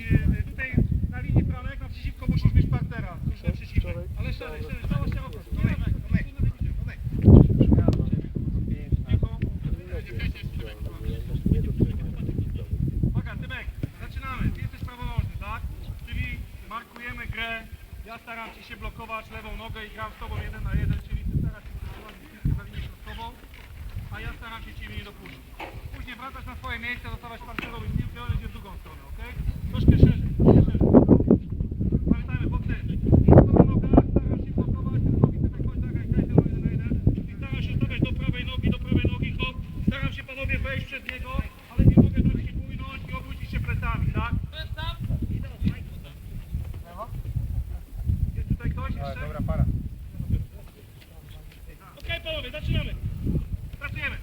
y, tutaj na linii Franek naprzeciwko musisz mieć partnera, różne przeciwne. Ale szerzej, szerzej, cała szeroko. Tomek, Tomek, Tomek. Uwaga, Tymek, zaczynamy. Ty jesteś prawonożny, tak? Czyli markujemy grę. Ja staram ci się blokować lewą nogę i gram z tobą jeden na jeden, czyli ty starasz się piłkę za linię środkową, a ja staram się ciebie nie dopuścić. Później wracasz na swoje miejsce, dostawać partnerowi piłkę, on idzie w drugą stronę, ok? Troszkę szerzej. Pamiętajmy, boksy. Prawa noga, starasz się blokować, drugi Tymek, chodź, zagraj, graj temu jeden na jeden. I starasz się stawiać do prawej nogi, do prawej nogi, hop. Staram się panowie wejść przed niego, ale nie mogę dać się bójnąć i obrócić się plecami, tak? Jest tutaj ktoś jeszcze? Dobra, para. Okej panowie, zaczynamy. Pracujemy.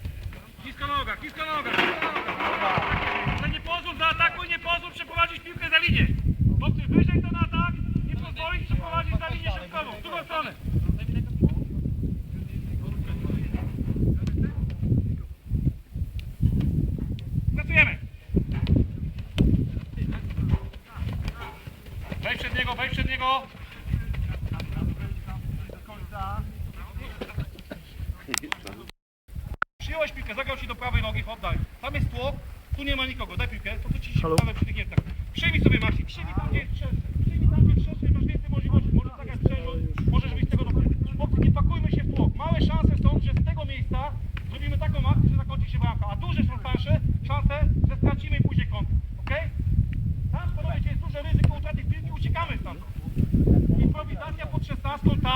Nisko noga, nisko noga, nisko noga. Ale nie pozwól za ataku, nie pozwól przeprowadzić piłkę za linię. Chłopcy, wyżej ten atak, nie pozwolić przeprowadzić za linię środkową, w drugą stronę. Pracujemy. Wejdź przed niego, wejdź przed niego. Do końca. Przyjąłeś piłkę, zagrał ci do prawej nogi, oddaj. Tam jest tłok, tu nie ma nikogo, daj piłkę, to tu ci się prawe przy tych. Przyjmij sobie Maxi, przyjmij tam gdzie jest. Przyjmij tam gdzie jest szerszy, masz więcej możliwości, możesz zagrać przerzut, możesz wyjść z tego do Chłopcy, nie pakujmy się w tłok. Małe szanse są, że z tego miejsca zrobimy taką akcję, że zakończy się bramka, a duże są szanse, szanse, że stracimy i pójdzie kąt. Okej? Tam panowie, jest duże ryzyko utraty piłki, uciekamy stąd. Improwizacja pod 16, tak,